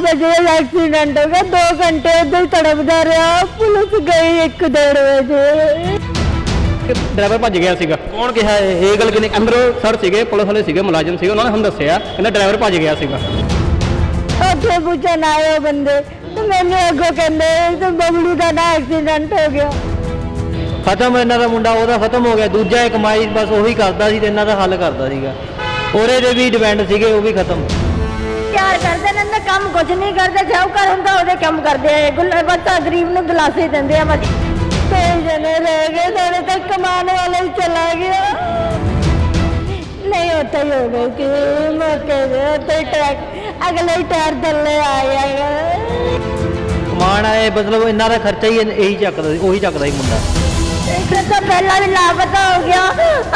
ਵਜੇ ਐਕਸੀਡੈਂਟ ਹੋ ਗਿਆ 2 ਘੰਟੇ ਉੱਧਰ ਤੜਪਦਾ ਰਿਹਾ ਪੁਲਿਸ ਗਈ 1:30 ਵਜੇ। ਡਰਾਈਵਰ ਭੱਜ ਗਿਆ ਸੀਗਾ। ਕੌਣ ਕਿਹਾ ਇਹ? ਇਹ ਗੱਲ ਕਿਨੇ ਅੰਦਰੋਂ ਸਰ ਸੀਗੇ ਪੁਲਿਸ ਵਾਲੇ ਸੀਗੇ ਮੁਲਾਜ਼ਮ ਸੀਗੇ ਉਹਨਾਂ ਨੇ ਸਾਨੂੰ ਦੱਸਿਆ ਕਹਿੰਦਾ ਡਰਾਈਵਰ ਭੱਜ ਗਿਆ ਸੀਗਾ। ਉੱਥੇ ਪੁੱਛਣ ਆਏ ਉਹ ਬੰਦੇ ਤੇ ਮੈਨੂੰ ਅੱਗੋਂ ਕਹਿੰਦੇ ਤੇ ਬਬਲੂ ਦਾ ਨਾ ਐਕਸੀਡੈਂਟ ਹੋ ਗਿਆ। ਖਤਮ ਇਹਨਾਂ ਦਾ ਮੁੰਡਾ ਉਹਦਾ ਖਤਮ ਹੋ ਗਿਆ। ਦੂਜਾ ਇੱਕ ਕਮਾਈ ਬਸ ਉਹੀ ਕਰਦਾ ਸੀ ਤੇ ਇਹਨਾਂ ਦਾ ਹੱਲ ਕਰਦਾ ਸੀਗਾ। ਉਹਦੇ ਦੇ ਵੀ ਡਿਪੈਂਡ ਸੀਗੇ ਉਹ ਵੀ ਖਤਮ। ਪਿਆਰ ਕਰਦੇ ਨੇ ਨਾ ਕੰਮ ਕੁਝ ਨਹੀਂ ਕਰਦੇ ਸ਼ਾਹੂਕਾਰ ਹੁੰਦਾ ਉਹਦੇ ਕੰਮ ਕਰਦੇ ਆ। ਗੁੱਲੇ ਬੱਚਾ ਗਰੀਬ ਨੂੰ ਦਿਲਾਸੇ ਦਿੰਦੇ ਆ ਬਸ। ਤੇ ਜਨੇ ਰਹਿ ਗਏ ਸਾਡੇ ਤੱਕ ਕਮਾਉਣ ਵਾਲਾ ਹੀ ਚਲਾ ਗਿਆ। ਨਹੀਂ ਉੱਥੇ ਹੀ ਹੋ ਗਈ ਕਿ ਮੌਕੇ ਦੇ ਤੇ ਟਰੱਕ ਅਗਲੇ ਟਾਇਰ ਥੱਲੇ ਆ ਗਿਆ ਆਏ ਮਤਲਬ ਇਹਨਾਂ ਦਾ ਖਰਚਾ ਹੀ ਇਹੀ ਚੱਕਦਾ ਸੀ ਉਹੀ ਚੱਕਦਾ ਸੀ ਮੁੰਡਾ। ਇੱਕ ਤਾਂ ਪਹਿਲਾਂ ਵੀ ਲਾਪਤਾ ਹੋ ਗਿਆ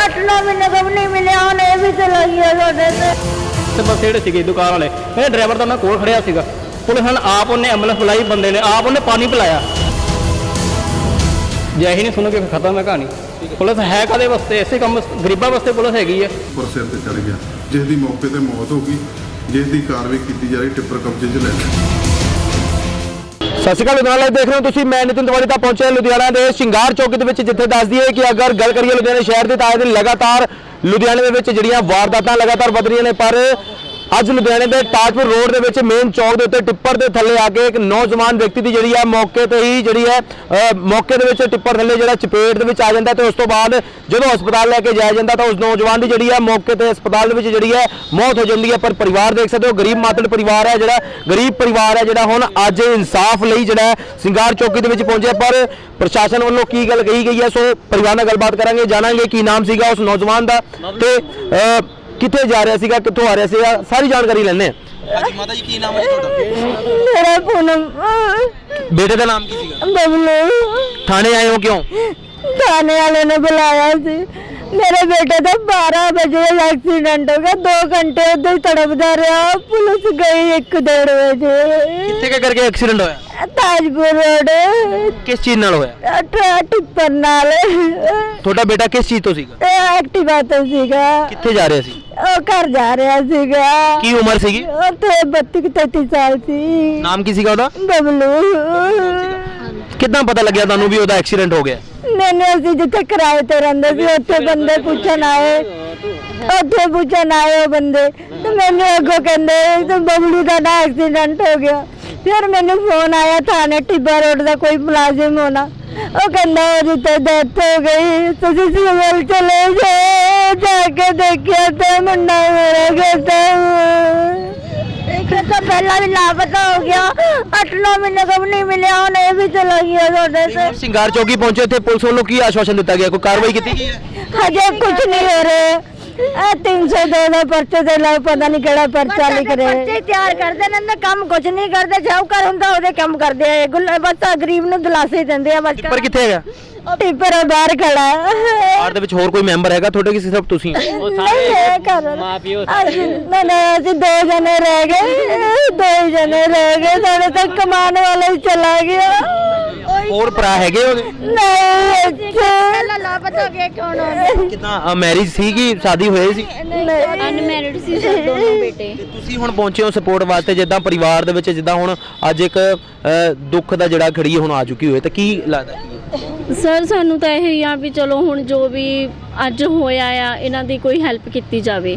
8-9 ਮਹੀਨੇ ਤੋਂ ਨਹੀਂ ਮਿਲਿਆ ਹੁਣ ਇਹ ਵੀ ਚਲਾ ਗਿਆ ਸਾਡੇ ਤੇ। ਤੇ ਬਸ ਜਿਹੜੇ ਸੀਗੇ ਦੁਕਾਨ ਵਾਲੇ। ਇਹ ਡਰਾਈਵਰ ਤਾਂ ਉਹਨਾਂ ਕੋਲ ਖੜਿਆ ਸੀਗਾ। ਪੁਲਿਸ ਨੇ ਆਪ ਉਹਨੇ ਐਂਬੂਲੈਂਸ ਬੁਲਾਈ ਬੰਦੇ ਨੇ ਆਪ ਉਹਨੇ ਪਾਣੀ ਪਿਲਾਇਆ। ਜੇ ਇਹੀ ਨਹੀਂ ਸੁਣੋਗੇ ਖਤਮ ਹੈ ਕਹਾਣੀ। ਪੁਲਿਸ ਹੈ ਕਾਦੇ ਵਾਸਤੇ? ਇਸੇ ਕੰਮ ਗਰੀਬਾਂ ਵਾਸਤੇ ਪੁਲਿਸ ਹੈਗੀ ਹੈ। ਸਿਰ ਤੇ ਚੜ ਗਿਆ। ਜਿਸ ਦੀ ਮੌਕੇ ਤੇ ਮੌਤ ਹੋ ਗਈ ਜਿਸ ਦੀ ਕਾਰਵਾਈ ਕੀਤੀ ਜਾ ਰਹੀ ਟਿੱਪਰ ਕਬਜ਼ੇ 'ਚ ਲੈ ਲਿਆ ਸਤਿ ਸ਼੍ਰੀ ਅਕਾਲ ਲੁਧਿਆਣਾ ਲਾਈਵ ਦੇਖ ਰਹੇ ਹੋ ਤੁਸੀਂ। ਮੈਂ ਨਿਤਿਨ ਤਿਵਾੜੀ ਤਾਂ ਪਹੁੰਚਿਆ ਲੁਧਿਆਣਾ ਦੇ ਸ਼ਿੰਗਾਰ ਚੌਕ ਦੇ ਵਿੱਚ ਜਿੱਥੇ ਦੱਸਦੀ ਹੈ ਕਿ ਅਗਰ ਗੱਲ ਕਰੀਏ ਲੁਧਿਆਣਾ ਸ਼ਹਿਰ ਦੇ ਤਾਂ ਲਗਾਤਾਰ ਲੁਧਿਆਣੇ ਦੇ ਵਿੱਚ ਜਿਹੜੀਆਂ ਵਾਰਦਾਤਾਂ ਲਗਾਤਾਰ ਵਧ ਰਹੀਆਂ ਨੇ ਪਰ ਅੱਜ ਲੁਧਿਆਣੇ ਦੇ ਤਾਜਪੁਰ ਰੋਡ ਦੇ ਵਿੱਚ ਮੇਨ ਚੌਕ ਦੇ ਉੱਤੇ ਟਿੱਪਰ ਦੇ ਥੱਲੇ ਆ ਕੇ ਇੱਕ ਨੌਜਵਾਨ ਵਿਅਕਤੀ ਦੀ ਜਿਹੜੀ ਹੈ ਮੌਕੇ ਤੇ ਹੀ ਜਿਹੜੀ ਹੈ ਮੌਕੇ ਦੇ ਵਿੱਚ ਟਿੱਪਰ ਥੱਲੇ ਜਿਹੜਾ ਚਪੇਟ ਦੇ ਵਿੱਚ ਆ ਜਾਂਦਾ ਤੇ ਉਸ ਤੋਂ ਬਾਅਦ ਜਦੋਂ ਹਸਪਤਾਲ ਲੈ ਕੇ ਜਾਇਆ ਜਾਂਦਾ ਤਾਂ ਉਸ ਨੌਜਵਾਨ ਦੀ ਜਿਹੜੀ ਹੈ ਮੌਕੇ ਤੇ ਹਸਪਤਾਲ ਦੇ ਵਿੱਚ ਜਿਹੜੀ ਹੈ ਮੌਤ ਹੋ ਜਾਂਦੀ ਹੈ। ਪਰ ਪਰਿਵਾਰ ਦੇਖ ਸਕਦੇ ਹੋ, ਗਰੀਬ ਮਾਤੜ ਪਰਿਵਾਰ ਹੈ ਜਿਹੜਾ, ਗਰੀਬ ਪਰਿਵਾਰ ਹੈ ਜਿਹੜਾ ਹੁਣ ਅੱਜ ਇਨਸਾਫ ਲਈ ਜਿਹੜਾ ਸਿੰਗਾਰ ਚੌਕੀ ਦੇ ਵਿੱਚ ਪਹੁੰਚਿਆ। ਪਰ ਪ੍ਰਸ਼ਾਸਨ ਵੱਲੋਂ ਕੀ ਗੱਲ ਕਹੀ ਗਈ ਹੈ? ਸੋ ਪਰਿਵਾਰ ਨਾਲ ਗੱਲਬਾਤ ਕਰਾਂਗੇ, ਜਾਣਾਂਗੇ ਕੀ ਨਾਮ ਸੀਗਾ ਉਸ ਨੌਜਵਾਨ ਦਾ ਤੇ ਕਿੱਥੇ ਜਾ ਰਿਹਾ ਸੀਗਾ ਕਿੱਥੋਂ ਆ ਰਿਹਾ ਸੀਗਾ ਸਾਰੀ ਜਾਣਕਾਰੀ ਲੈਣੇ ਆ ਹਾਂਜੀ ਮਾਤਾ ਜੀ ਕੀ ਨਾਮ ਹੈ ਜੀ ਤੁਹਾਡਾ? ਮੇਰਾ ਪੂਨਮ ਬੇਟੇ ਦਾ ਨਾਮ ਕੀ ਸੀਗਾ? ਬਬਲੂ। ਥਾਣੇ ਆਏ ਹੋ ਕਿਉਂ? ਥਾਣੇ ਵਾਲੇ ਨੇ ਬੁਲਾਇਆ ਸੀ। ਮੇਰੇ ਬੇਟੇ ਦਾ 12 ਵਜੇ ਐਕਸੀਡੈਂਟ ਹੋ ਗਿਆ 2 ਘੰਟੇ ਹੀ ਤੜਪਦਾ ਰਿਹਾ ਪੁਲਿਸ ਗਈ 1:30 ਵਜੇ। ਕਿੱਥੇ ਕੁ ਕਰਕੇ ਐਕਸੀਡੈਂਟ ਹੋਇਆ? ਤਾਜਪੁਰ ਰੋਡ ਕਿਸ ਚੀਜ਼ ਨਾਲ ਹੋਇਆ? ਟਿੱਪਰ ਨਾਲ। ਤੁਹਾਡਾ ਬੇਟਾ ਕਿਸ ਚੀਜ਼ ਤੋਂ ਸੀਗਾ? ਇਹ ਐਕਟਿਵਾ ਤੇ ਸੀਗਾ। ਕਿੱਥੇ ਜਾ ਰਿਹਾ ਸੀ? ਉਹ ਘਰ ਜਾ ਰਿਹਾ ਸੀਗਾ। ਕੀ ਉਮਰ ਸੀਗੀ? ਉਹ ਤੇ 32 33 ਸਾਲ ਸੀ। ਨਾਮ ਕੀ ਸੀਗਾ ਉਹਦਾ? ਬਬਲੂ। ਕਿੱਦਾਂ ਪਤਾ ਲੱਗਿਆ ਤੁਹਾਨੂੰ ਵੀ ਉਹਦਾ ਐਕਸੀਡੈਂਟ ਹੋ ਗਿਆ? ਮੈਨੂੰ ਅਸੀਂ ਜਿੱਥੇ ਕਿਰਾਏ ਤੇ ਰਹਿੰਦੇ ਸੀ ਉੱਥੇ ਬੰਦੇ ਪੁੱਛਣ ਆਏ। ਉੱਥੇ ਪੁੱਛਣ ਆਏ ਉਹ ਬੰਦੇ। ਤੇ ਮੈਨੂੰ ਅੱਗੋਂ ਕਹਿੰਦੇ ਤੇ ਬਬਲੂ ਦਾ ਨਾ ਐਕਸੀਡੈਂਟ ਹੋ ਗਿਆ। ਫਿਰ ਮੈਨੂੰ ਫੋਨ ਆਇਆ ਥਾਣੇ ਟਿੱਬਾ ਰੋਡ ਦਾ ਕੋਈ ਮੁਲਾਜ਼ਮ ਹੋਣਾ। ਉਹ ਕਹਿੰਦਾ ਉਹਦੀ ਤੇ ਡੈਥ ਹੋ ਗਈ। ਤੁਸੀਂ ਸਿਵਲ ਚਲੇ ਜਾਓ ਜਾ ਕੇ ਦੇਖਿਆ ਤੇ ਮੁੰਡਾ ਮੇਰਾ ਕਹਿੰਦਾ ਤਾਂ ਪਹਿਲਾਂ ਵੀ ਲਾਪਤਾ ਹੋ ਗਿਆ। 8-9 ਮਹੀਨੇ ਤੋਂ ਵੀ ਨਹੀਂ ਮਿਲਿਆ ਹੁਣ ਇਹ ਵੀ ਚਲਾ ਗਿਆ ਸਾਡੇ ਤੇ। ਸਿੰਗਾਰ ਚੌਕੀ ਪਹੁੰਚੇ ਇੱਥੇ ਪੁਲਿਸ ਵੱਲੋਂ ਕੀ ਆਸ਼ਵਾਸਨ ਦਿੱਤਾ ਗਿਆ? ਕੋਈ ਕਾਰਵਾਈ ਕੀਤੀ ਗਈ ਹੈ? ਹਜੇ ਕੁਝ ਨਹੀਂ ਹੋ ਰਿਹਾ। ਆ 302 ਦਾ ਪਰਚੇ ਦੇ ਲਾ ਪਤਾ ਨਹੀਂ ਕਿਹੜਾ ਪਰਚਾ ਲਿਖ ਰਹੇ। ਪਰਚੇ ਤਿਆਰ ਕਰਦੇ ਨੇ ਨਾ ਕੰਮ ਕੁਝ ਨਹੀਂ ਕਰਦੇ ਸ਼ਾਹੂਕਾਰ ਹੁੰਦਾ ਉਹਦੇ ਕੰਮ ਕਰਦੇ ਆ ਗੁੱਲੇ ਬੱਚਾ ਗਰੀਬ ਨੂੰ ਦਿਲਾਸੇ ਦਿੰਦੇ ਆ ਬਸ। ਪਰ ਕਿੱਥੇ ਹੈਗਾ? ਟਿੱਪਰ ਬਾਹਰ ਖੜਾ ਹੈ। ਕਾਰ ਦੇ ਵਿੱਚ ਹੋਰ ਕੋਈ ਮੈਂਬਰ ਹੈਗਾ ਤੁਹਾਡੇ ਕਿਸੇ ਸਿਰਫ ਤੁਸੀਂ? ਉਹ ਸਾਰੇ ਮਾਂ ਪਿਓ ਨਾ ਨਾ ਅਸੀਂ ਦੋ ਜਣੇ ਰਹਿ ਗਏ। ਦੋ ਜਣੇ ਰਹਿ ਗਏ ਸਾਡੇ ਤੱਕ ਕਮਾਉਣ ਵਾਲਾ ਹੀ ਚਲਾ ਗਿਆ। ਹੋਰ ਭਰਾ ਹੈਗੇ ਉਹਦੇ? ਨਹੀਂ ਪਹਿਲਾਂ ਲਾਪਤਾ ਹੋ ਗਿਆ ਕੌਣ ਹੋਣਾ ਕਿਦਾਂ ਮੈਰਿਜ ਸੀਗੀ ਸ਼ਾਦੀ ਹੋਈ ਸੀ? ਅਨਮੈਰਿਡ ਸੀ ਦੋਨੋਂ ਬੇਟੇ। ਤੇ ਤੁਸੀਂ ਹੁਣ ਪਹੁੰਚੇ ਹੋ ਸਪੋਰਟ ਵਾਸਤੇ ਜਿੱਦਾਂ ਪਰਿਵਾਰ ਦੇ ਵਿੱਚ ਜਿੱਦਾਂ ਹੁਣ ਅੱਜ ਇੱਕ ਦੁੱਖ ਦਾ ਜਿਹੜਾ ਖੜੀ ਹੁਣ ਆ ਚੁੱਕੀ ਹੋਏ ਤਾਂ ਕੀ ਲੱਗਦਾ? ਕੀ ਹੈ? ਸਰ ਸਾਨੂੰ ਤਾਂ ਇਹ ਹੀ ਆ ਵੀ ਚਲੋ ਹੁਣ ਜੋ ਵੀ ਅੱਜ ਹੋਇਆ ਆ ਇਹਨਾਂ ਦੀ ਕੋਈ ਹੈਲਪ ਕੀਤੀ ਜਾਵੇ।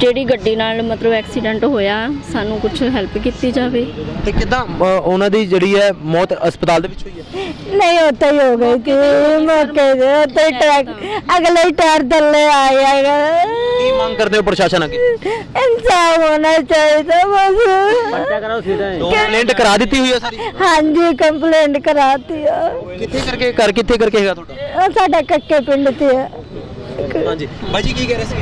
ਜਿਹੜੀ ਗੱਡੀ ਨਾਲ ਮਤਲਬ ਐਕਸੀਡੈਂਟ ਹੋਇਆ ਸਾਨੂੰ ਕੁਝ ਹੈਲਪ ਕੀਤੀ ਜਾਵੇ। ਤੇ ਕਿਦਾਂ ਉਹਨਾਂ ਦੀ ਜਿਹੜੀ ਹੈ ਮੌਤ ਹਸਪਤਾਲ ਦੇ ਵਿੱਚ ਹੋਈ ਹੈ? ਨਹੀਂ ਉੱਥੇ ਹੀ ਹੋ ਗਈ ਕਿ ਮੌਕੇ ਦੇ ਉੱਤੇ ਹੀ ਟਰੱਕ ਅਗਲੇ ਹੀ ਟਾਇਰ ਥੱਲੇ ਆ। ਗਿਆ ਕੀ ਮੰਗ ਕਰਦੇ ਹੋ ਪ੍ਰਸ਼ਾਸਨ ਅੱਗੇ? ਇਨਸਾਫ ਹੋਣਾ ਚਾਹੀਦਾ ਬਸ। ਕੰਪਲੇਂਟ ਕਰਾ ਦਿੱਤੀ ਹੋਈ ਹੈ ਸਾਰੀ? ਹਾਂਜੀ ਕੰਪਲੇਂਟ ਕਰਾਤੀ ਆ। ਕਿੱਥੇ ਕਰਕੇ ਕਰ ਕਿੱਥੇ ਕਰਕੇ ਹੈਗਾ ਤੁਹਾਡਾ? ਉਹ ਸਾਡਾ ਕੱਕੇ ਪਿੰਡ ਤੇ ਆ। ਹਾਂਜੀ। ਬਾਈ ਜੀ ਕੀ ਕਹਿ ਰਹੇ ਸੀ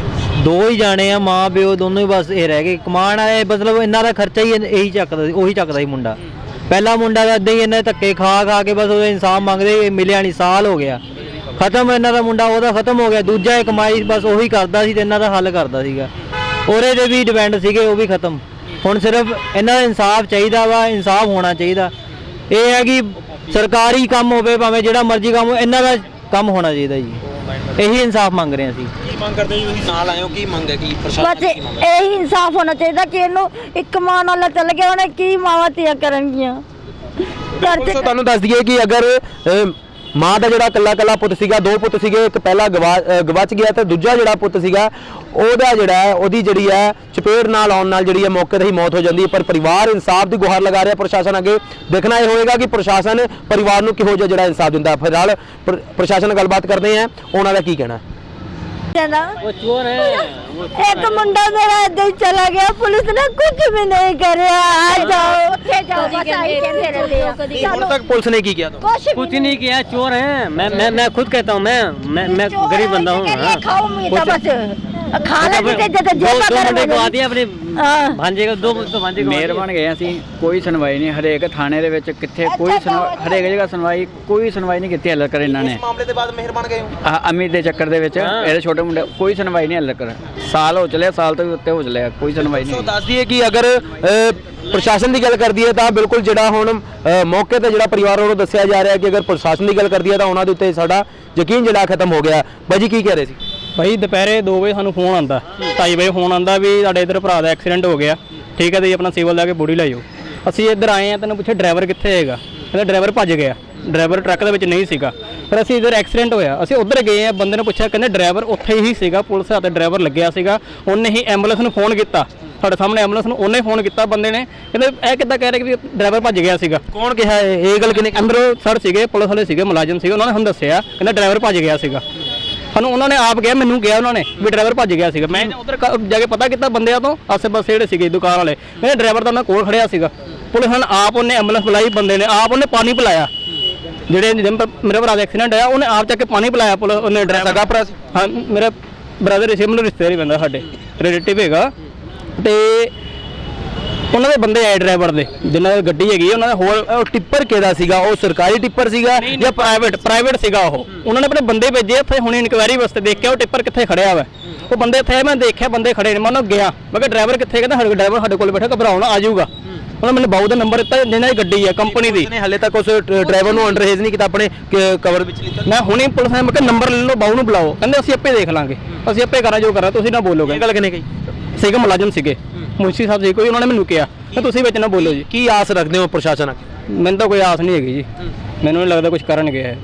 ਦੋ ਹੀ ਜਾਣੇ ਆ, ਮਾਂ, ਪਿਓ, ਦੋਨੋਂ ਹੀ ਬਸ ਇਹ ਰਹਿ ਗਏ। ਕਮਾਣ ਆਏ ਮਤਲਬ ਇਹਨਾਂ ਦਾ ਖਰਚਾ ਹੀ ਇਹੀ ਚੱਕਦਾ ਸੀ, ਉਹੀ ਚੱਕਦਾ ਸੀ ਮੁੰਡਾ। ਪਹਿਲਾ ਮੁੰਡਾ ਤਾਂ ਏਦਾਂ ਹੀ ਇਹਨਾਂ ਦੇ ਧੱਕੇ ਖਾ ਖਾ ਕੇ ਬਸ ਉਹਦਾ ਇਨਸਾਫ ਮੰਗਦੇ ਮਿਲਿਆ ਨਹੀਂ ਸਾਲ ਹੋ ਗਿਆ। ਖਤਮ ਇਹਨਾਂ ਦਾ ਮੁੰਡਾ, ਉਹਦਾ ਖਤਮ ਹੋ ਗਿਆ। ਦੂਜਾ ਇਹ ਕਮਾਈ ਬਸ ਉਹੀ ਕਰਦਾ ਸੀ ਤੇ ਇਹਨਾਂ ਦਾ ਹੱਲ ਕਰਦਾ ਸੀਗਾ। ਉਹਦੇ ਦੇ ਵੀ ਡਿਪੈਂਡ ਸੀਗੇ, ਉਹ ਵੀ ਖਤਮ। ਹੁਣ ਸਿਰਫ ਇਹਨਾਂ ਦਾ ਇਨਸਾਫ ਚਾਹੀਦਾ ਵਾ, ਇਨਸਾਫ ਹੋਣਾ ਚਾਹੀਦਾ। ਇਹ ਹੈ ਕਿ ਸਰਕਾਰੀ ਕੰਮ ਹੋਵੇ, ਭਾਵੇਂ ਜਿਹੜਾ ਮਰਜ਼ੀ ਕੰਮ ਹੋਵੇ, ਇਹਨਾਂ ਦਾ ਕੰਮ ਹੋਣਾ ਚਾਹੀਦਾ ਜੀ। ਇਹੀ ਇਨਸਾਫ ਮੰਗ ਰਹੇ ਹਾਂ ਅਸੀਂ। ਕੀ ਮੰਗ ਕਰਦੇ ਹੋ ਜੀ ਤੁਸੀਂ? ਨਾਲ ਆਏ ਹੋ ਕੀ ਮੰਗ ਹੈ? ਕੀ ਪ੍ਰਸ਼ਾਸਨ ਬਸ ਦੀ ਕੀ ਮੰਗ ਹੈ? ਇਹੀ ਇਨਸਾਫ ਹੋਣਾ ਚਾਹੀਦਾ ਕਿ ਇਹਨੂੰ ਇੱਕ ਮਾਂ ਨਾਲ ਚੱਲ ਗਿਆ ਉਹਨੇ ਕੀ ਮਾਵਾਂ ਧੀਆਂ ਕਰਨਗੀਆਂ। ਘਰ ਸੋ ਚ ਤੁਹਾਨੂੰ ਦੱਸ ਦਈਏ ਕਿ ਅਗਰ ਮਾਂ ਦਾ ਜਿਹੜਾ ਕੱਲਾ ਕੱਲਾ ਪੁੱਤ ਸੀਗਾ ਦੋ ਪੁੱਤ ਸੀਗੇ ਇੱਕ ਪਹਿਲਾ ਗਵਾ ਗਵਾਚ ਗਿਆ ਤੇ ਦੂਜਾ ਜਿਹੜਾ ਪੁੱਤ ਸੀਗਾ ਉਹਦਾ ਜਿਹੜਾ ਹੈ ਉਹਦੀ ਜਿਹੜੀ ਹੈ ਚਪੇੜ ਨਾਲ ਆਉਣ ਨਾਲ ਜਿਹੜੀ ਹੈ ਮੌਕੇ ਤੇ ਹੀ ਮੌਤ ਹੋ ਜਾਂਦੀ ਹੈ। ਪਰ ਪਰਿਵਾਰ ਇਨਸਾਫ ਦੀ ਗੁਹਾਰ ਲਗਾ ਰਿਹਾ ਪ੍ਰਸ਼ਾਸਨ ਅੱਗੇ। ਦੇਖਣਾ ਇਹ ਹੋਏਗਾ ਕਿ ਪ੍ਰਸ਼ਾਸਨ ਪਰਿਵਾਰ ਨੂੰ ਕਿਹੋ ਜਿਹਾ ਜਿਹੜਾ ਇਨਸਾਫ ਦਿੰਦਾ ਹੈ। ਫਿਲਹਾਲ ਪ੍ਰ- ਪ੍ਰਸ਼ਾਸਨ ਨਾਲ ਗੱਲਬਾਤ ਕਰਦੇ ਆ ਉਹਨਾਂ ਦਾ ਕੀ ਕਹਿਣਾ ਹੈ? चला चोर है। एक तो मुंडा मेरा ऐसे ही चला गया। पुलिस ने कुछ भी नहीं करे। पुलिस ने की किया कुछ नहीं किया चोर है। मैं मैं मैं खुद कहता हूँ मैं मैं गरीब बंदा हूँ हाँ। ਖਾਓ ਮੀਟਾ ਬਸ ਖਾਣਾ दो ਜਿੱਤੇ ਜਦ दो ਜੇ मुंडे को आती है अपने ਹਾਂ भांजे को दो तो भांजे को ਮੇਰ ਬਣ ਗਏ ਅਸੀਂ ਕੋਈ ਸੁਣਵਾਈ ਨਹੀਂ ਹਰੇਕ ਥਾਣੇ ਦੇ ਵਿੱਚ ਕਿੱਥੇ ਕੋਈ ਸੁਣਵਾਈ ਹਰੇਕ ਜਗ੍ਹਾ ਸੁਣਵਾਈ ਕੋਈ ਸੁਣਵਾਈ ਨਹੀਂ ਕੀਤੀ ਹੱਲ ਕਰ ਇਹਨਾਂ ਨੇ ਇਸ ਮਾਮਲੇ ਦੇ ਬਾਅਦ ਮਿਹਰਬਾਨ ਗਏ ਹੋ ਆਹ ਅਮਿਤ ਦੇ ਚੱਕਰ ਦੇ ਵਿੱਚ ਇਹਦੇ ਛੋਟੇ ਮੁੰਡੇ ਕੋਈ ਸੁਣਵਾਈ ਨਹੀਂ ਹੱਲ ਕਰ ਸਾਲ ਹੋ ਚਲਿਆ ਸਾਲ ਤੋਂ ਵੀ ਉੱਤੇ ਹੋ ਚਲਿਆ ਕੋਈ ਸੁਣਵਾਈ ਸੋ ਨਹੀਂ ਦੱਸ ਦਈਏ ਕਿ ਅਗਰ ਅ, ਪ੍ਰਸ਼ਾਸਨ ਦੀ ਗੱਲ ਕਰਦੀ ਹੈ ਤਾਂ ਬਿਲਕੁਲ ਜਿਹੜਾ ਹੁਣ ਅ, ਮੌਕੇ ਤੇ ਜਿਹੜਾ ਪਰਿਵਾਰ ਵੱਲੋਂ ਦੱਸਿਆ ਜਾ ਰਿਹਾ ਹੈ ਕਿ ਅਗਰ ਪ੍ਰਸ਼ਾਸਨ ਦੀ ਗੱਲ ਕਰਦੀ ਹੈ ਤਾਂ ਉਹਨਾਂ ਦੇ ਉੱਤੇ ਸਾਡਾ ਯਕੀਨ ਜਿਹੜਾ ਖਤਮ ਹੋ ਗਿਆ ਬਾਜੀ ਕੀ ਕਹਿ ਰਹੇ ਸੀ ਭਾਈ ਦੁਪਹਿਰੇ 2 ਵਜੇ ਸਾਨੂੰ ਫੋਨ ਆਂਦਾ 2:30 ਵਜੇ ਫੋਨ ਆਂਦਾ ਵੀ ਸਾਡੇ ਇਧਰ ਭਰਾ ਦਾ ਐਕਸੀਡੈਂਟ ਹੋ ਗਿਆ। ਠੀਕ ਹੈ ਤੇ ਆਪਣਾ ਸਿਵਲ ਲੈ ਕੇ ਬੋਡੀ ਲੈ ਜਾਓ ਅਸੀਂ ਇੱਧਰ ਆਏ ਆ ਤੈਨੂੰ ਪੁੱਛਿਆ ਡਰਾਈਵਰ ਕਿੱਥੇ ਹੈਗਾ? ਕਹਿੰਦਾ ਡਰਾਈਵਰ ਭੱਜ ਗਿਆ। ਡਰਾਈਵਰ ਟਰੱਕ ਦੇ ਵਿੱਚ ਨਹੀਂ ਸੀਗਾ। ਫਿਰ ਅਸੀਂ ਇੱਧਰ ਐਕਸੀਡੈਂਟ ਹੋਇਆ। ਅਸੀਂ ਉੱਧਰ ਗਏ ਆ ਬੰਦੇ ਨੂੰ ਪੁੱਛਿਆ ਕਹਿੰਦੇ ਡਰਾਈਵਰ ਉੱਥੇ ਹੀ ਸੀਗਾ ਪੁਲਿਸ ਹੱਥ ਡਰਾਈਵਰ ਲੱਗਿਆ ਸੀਗਾ। ਉਹਨੇ ਹੀ ਐਂਬੂਲੈਂਸ ਨੂੰ ਫੋਨ ਕੀਤਾ। ਸਾਡੇ ਸਾਹਮਣੇ ਐਂਬੂਲੈਂਸ ਨੂੰ ਉਹਨੇ ਫੋਨ ਕੀਤਾ ਬੰਦੇ ਨੇ। ਕਹਿੰਦੇ ਇਹ ਕਿੱਦਾਂ ਕਹਿ ਰਹੇ ਕਿ ਵੀ ਡਰਾਈਵਰ ਭੱਜ ਗਿਆ ਸੀਗਾ। ਕੌਣ ਕਿਹਾ ਇਹ? ਇਹ ਗੱਲ ਕਿਨੇ ਅੰਦਰੋਂ ਸਰ ਸੀਗੇ ਪੁਲਿਸ ਵਾਲੇ ਸੀਗੇ ਮੁਲਾਜ਼ਮ ਸੀਗੇ ਉਹਨਾਂ ਨੇ ਸਾਨੂੰ ਦੱਸਿਆ ਕਹਿੰਦਾ ਡਰਾਈਵਰ ਭੱਜ ਗਿਆ ਸੀਗਾ। ਸਾਨੂੰ ਉਹਨਾਂ ਨੇ ਆਪ ਕਿਹਾ ਮੈਨੂੰ ਕਿਹਾ ਉਹਨਾਂ ਨੇ ਵੀ ਡਰਾਈਵਰ ਭੱਜ ਗਿਆ ਸੀਗਾ। ਮੈਂ ਉਧਰ ਜਾ ਕੇ ਪਤਾ ਕੀਤਾ ਬੰਦਿਆਂ ਤੋਂ ਆਸੇ ਪਾਸੇ ਜਿਹੜੇ ਸੀਗੇ ਦੁਕਾਨ ਵਾਲੇ। ਕਹਿੰਦੇ ਡਰਾਈਵਰ ਤਾਂ ਉਹਨਾਂ ਕੋਲ ਖੜਿਆ ਸੀਗਾ। ਪੁਲਿਸ ਨੇ ਆਪ ਉਹਨੇ ਐਂਬੂਲੈਂਸ ਬੁਲਾਈ ਬੰਦੇ ਨੇ ਆਪ ਉਹਨੇ ਪਾਣੀ ਪਿਲਾਇਆ। ਜਿਹੜੇ ਮੇਰੇ ਭਰਾ ਦਾ ਐਕਸੀਡੈਂਟ ਹੋਇਆ ਉਹਨੇ ਆਪ ਚੱਕ ਕੇ ਪਾਣੀ ਪਿਲਾਇਆ ਪੁਲਿਸ ਉਹਨੇ ਡਰਾਈਵਰ ਸਗਾ ਭਰਾ? ਹਾਂ ਮੇਰਾ ਬ੍ਰਦਰ ਇਸੇ ਮੈਨੂੰ ਰਿਸ਼ਤੇਦਾਰ ਬੰਦਾ ਸਾਡੇ। ਰਿਲੇਟਿਵ ਹੈਗਾ। ਤੇ ਉਹਨਾਂ ਦੇ ਬੰਦੇ ਆਏ ਡਰਾਈਵਰ ਦੇ ਜਿਨ੍ਹਾਂ ਦੀ ਗੱਡੀ ਹੈਗੀ ਉਹਨਾਂ ਦਾ ਹੋਰ ਉਹ ਟਿੱਪਰ ਕਿਹਦਾ ਸੀਗਾ? ਉਹ ਸਰਕਾਰੀ ਟਿੱਪਰ ਸੀਗਾ ਜਾਂ ਪ੍ਰਾਈਵੇਟ ਪ੍ਰਾਈਵੇਟ ਸੀਗਾ ਉਹ? ਉਹਨਾਂ ਨੇ ਆਪਣੇ ਬੰਦੇ ਭੇਜੇ ਇੱਥੇ ਹੁਣੇ ਇਨਕੁਆਇਰੀ ਵਾਸਤੇ ਦੇਖਿਆ ਉਹ ਟਿੱਪਰ ਕਿੱਥੇ ਖੜਿਆ ਵਾ। ਉਹ ਬੰਦੇ ਇੱਥੇ ਮੈਂ ਦੇਖਿਆ ਬੰਦੇ ਖੜੇ ਨੇ ਮੈਂ ਉਹਨਾਂ ਗਿਆ। ਮੈਂ ਕਿਹਾ ਡਰਾਈਵਰ ਕਿੱਥੇ? ਕਹਿੰਦਾ ਸਾਡੇ ਡਰਾਈਵਰ ਸਾਡੇ ਕੋਲ ਬੈਠਾ ਘਬਰਾਉਣਾ ਆ ਜਾਊਗਾ। ਉਹਨਾਂ ਮੈਨੂੰ ਬਾਊ ਦਾ ਨੰਬਰ ਦਿੱਤਾ ਜਿਹਨਾਂ ਦੀ ਗੱਡੀ ਹੈ ਕੰਪਨੀ ਦੀ। ਨੇ ਹਲੇ ਤੱਕ ਉਸ ਡਰਾਈਵਰ ਨੂੰ ਅੰਡਰਹੇਜ ਨਹੀਂ ਕੀਤਾ ਆਪਣੇ ਕਵਰ ਵਿੱਚ ਮੈਂ ਹੁਣੇ ਪੁਲਿਸ ਨੇ ਮੈਂ ਕਿਹਾ ਨੰਬਰ ਲੈ ਲਓ ਬਾਊ ਨੂੰ ਬੁਲਾਓ। ਕਹਿੰਦੇ ਅਸੀਂ ਆਪੇ ਦੇਖ ਲਾਂਗੇ। ਅਸੀਂ ਆਪੇ ਕਰਾਂ ਜੋ ਕਰਾਂ ਤੁਸੀਂ ਨਾ ਬੋਲੋਗੇ ਗੱਲ ਕਿਨੇ ਕਹੀ? ਸੀਗੇ ਮੁਲਾਜ਼ਮ ਸੀਗੇ। ਮੁੰਸ਼ੀ ਸਾਹਿਬ ਸੀ ਕੋਈ ਉਹਨਾਂ ਨੇ ਮੈਨੂੰ ਕਿਹਾ। ਕਿ ਤੁਸੀਂ ਵਿੱਚ ਨਾ ਬੋਲੋ ਜੀ ਕੀ ਆਸ ਰੱਖਦੇ ਹੋ ਪ੍ਰਸ਼ਾਸਨ ਅੱਗੇ? ਮੈਨੂੰ ਤਾਂ ਕੋਈ ਆਸ ਨਹੀਂ ਹੈਗੀ ਜੀ। ਮੈਨੂੰ ਨਹੀਂ ਲੱਗਦਾ ਕੁਝ ਕਰਨਗੇ ਇਹ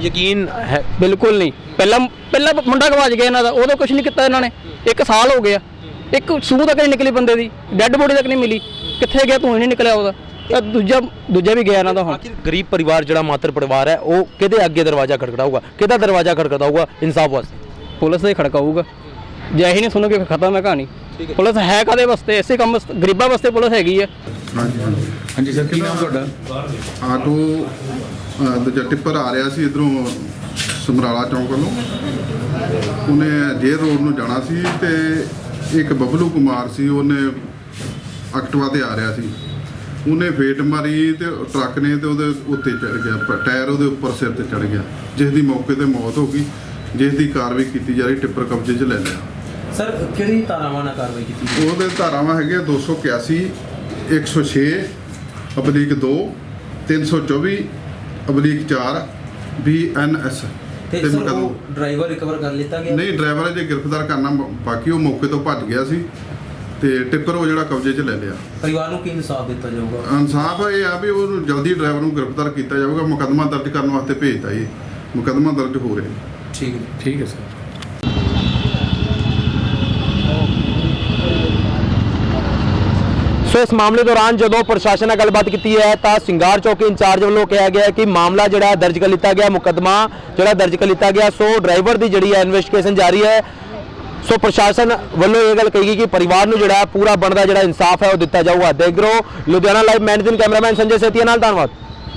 ਯਕੀਨ ਹੈ? ਬਿਲਕੁਲ ਨਹੀਂ। ਪਹਿਲਾਂ ਪਹਿਲਾਂ ਮੁੰਡਾ ਗਵਾਚ ਗਿਆ ਇਹਨਾਂ ਦਾ ਉਦੋਂ ਕੁਝ ਨਹੀਂ ਕੀਤਾ ਇਹਨਾਂ ਨੇ। ਇੱਕ ਸਾਲ ਹੋ ਗਿਆ। ਇੱਕ ਸੂਹ ਤੱਕ ਨਹੀਂ ਨਿਕਲੀ ਬੰਦੇ ਦੀ ਡੈੱਡ ਬੋਡੀ ਤੱਕ ਨਹੀਂ ਮਿਲੀ। ਕਿੱਥੇ ਗਿਆ ਤੂੰ ਹੀ ਨਹੀਂ ਨਿਕਲਿਆ ਉਹਦਾ। ਤਾਂ ਦੂਜਾ ਦੂਜਾ ਵੀ ਗਿਆ ਇਹਨਾਂ ਦਾ ਹੁਣ। ਆਖਿਰ ਗਰੀਬ ਪਰਿਵਾਰ ਜਿਹੜਾ ਮਾਤਰ ਪਰਿਵਾਰ ਹੈ ਉਹ ਕਿਹਦੇ ਅੱਗੇ ਦਰਵਾਜ਼ਾ ਖੜਕੜਾਊਗਾ? ਕਿਹਦਾ ਦਰਵਾਜ਼ਾ ਖੜਕੜਾਊਗਾ ਇਨਸਾਫ ਵਾਸਤੇ? ਪੁਲਿਸ ਦੇ ਖੜਕਾਊਗਾ। ਜੇ ਇਹੀ ਨਹੀਂ ਸੁਣੋਗੇ ਫਿਰ ਖਤਮ ਹੈ ਕਹਾਣੀ। ਪੁਲਿਸ ਹੈ ਕਾਦੇ ਵਾਸਤੇ? ਇਸੇ ਕੰਮ ਵਾਸਤੇ ਗਰੀਬਾਂ ਵਾਸਤੇ ਪੁਲਿਸ ਹੈਗੀ ਹੈ। ਹਾਂਜੀ ਹਾਂਜੀ। ਹਾਂਜੀ ਸਰ ਕੀ ਨਾਮ ਤੁਹਾਡਾ? ਆਟੋ ਅਹ, ਦੂਜਾ ਟਿੱਪਰ ਆ ਰਿਹਾ ਸੀ ਇਧਰੋਂ ਸਮਰਾਲਾ ਚੌਂਕ ਵੱਲੋਂ। ਉਹਨੇ ਜੇਰ ਰੋਡ ਨੂੰ ਜਾਣਾ ਸੀ ਤੇ ਇੱਕ ਬਬਲੂ ਕੁਮਾਰ ਸੀ ਉਹਨੇ ਐਕਟਿਵਾ ਤੇ ਆ ਰਿਹਾ ਸੀ। ਉਹਨੇ ਫੇਟ ਮਾਰੀ ਤੇ ਟਰੱਕ ਨੇ ਤੇ ਉਹਦੇ ਉੱਤੇ ਚੜ ਗਿਆ ਪ- ਟਾਇਰ ਉਹਦੇ ਉੱਪਰ ਸਿਰ ਤੇ ਚੜ ਗਿਆ। ਜਿਸ ਦੀ ਮੌਕੇ ਤੇ ਮੌਤ ਹੋ ਗਈ। ਜਿਸ ਦੀ ਕਾਰਵਾਈ ਕੀਤੀ ਜਾ ਰਹੀ ਟਿੱਪਰ ਕਬਜ਼ੇ 'ਚ ਲੈ ਲਿਆ। ਸਰ ਕਿਹੜੀ ਧਾਰਾਵਾਂ ਨਾਲ ਕਾਰਵਾਈ ਕੀਤੀ ਉਹਦੇ ਧਾਰਾਵਾਂ ਹੈਗੀਆਂ 281 106 ਅਬਲੀਕ 2 324 ਅਬਲੀਕ 4 ਬੀਐਨਐਸ ਤੇ ਸਰ ਉਹ ਡਰਾਈਵਰ ਰਿਕਵਰ ਕਰ ਲਿੱਤਾ ਗਿਆ? ਨਹੀਂ ਡਰਾਈਵਰ ਅਜੇ ਗ੍ਰਿਫਤਾਰ ਕਰਨਾ ਬ- ਬਾਕੀ ਉਹ ਮੌਕੇ ਤੋਂ ਭੱਜ ਗਿਆ ਸੀ ਤੇ ਟਿੱਪਰ ਉਹ ਜਿਹੜਾ ਕਬਜ਼ੇ 'ਚ ਲੈ ਲਿਆ। ਪਰਿਵਾਰ ਨੂੰ ਕੀ ਇਨਸਾਫ ਦਿੱਤਾ ਜਾਊਗਾ? ਇਨਸਾਫ ਇਹ ਆ ਵੀ ਉਹਨੂੰ ਜਲਦੀ ਡਰਾਈਵਰ ਨੂੰ ਗ੍ਰਿਫਤਾਰ ਕੀਤਾ ਜਾਊਗਾ ਮੁਕੱਦਮਾ ਦਰਜ ਕਰਨ ਵਾਸਤੇ ਭੇਜਤਾ ਜੀ। ਮੁਕੱਦਮਾ ਦਰਜ ਹੋ ਰਿਹਾ। ਠੀਕ ਹੈ ਠੀਕ ਹੈ ਸਰ। ਸੋ ਇਸ ਮਾਮਲੇ ਦੌਰਾਨ ਜਦੋਂ ਪ੍ਰਸ਼ਾਸਨ ਨਾਲ ਗੱਲਬਾਤ ਕੀਤੀ ਹੈ ਤਾਂ ਸਿੰਗਾਰ ਚੌਕੀ ਇੰਚਾਰਜ ਵੱਲੋਂ ਕਿਹਾ ਗਿਆ ਕਿ ਮਾਮਲਾ ਜਿਹੜਾ ਦਰਜ ਕਰ ਲਿੱਤਾ ਗਿਆ, ਮੁਕੱਦਮਾ ਜਿਹੜਾ ਦਰਜ ਕਰ ਲਿੱਤਾ ਗਿਆ। ਸੋ ਡਰਾਈਵਰ ਦੀ ਜਿਹੜੀ ਹੈ ਇਨਵੈਸਟੀਗੇਸ਼ਨ ਜਾਰੀ ਹੈ। ਸੋ ਪ੍ਰਸ਼ਾਸਨ ਵੱਲੋਂ ਇਹ ਗੱਲ ਕਹੀ ਗਈ ਕਿ ਪਰਿਵਾਰ ਨੂੰ ਜਿਹੜਾ ਪੂਰਾ ਬਣਦਾ ਜਿਹੜਾ ਇਨਸਾਫ ਹੈ ਉਹ ਦਿੱਤਾ ਜਾਊਗਾ। ਦੇਖ ਰਹੇ Ludhiana live managing cameraman Sanjay Setia ਨਾਲ ਧੰਨਵਾਦ।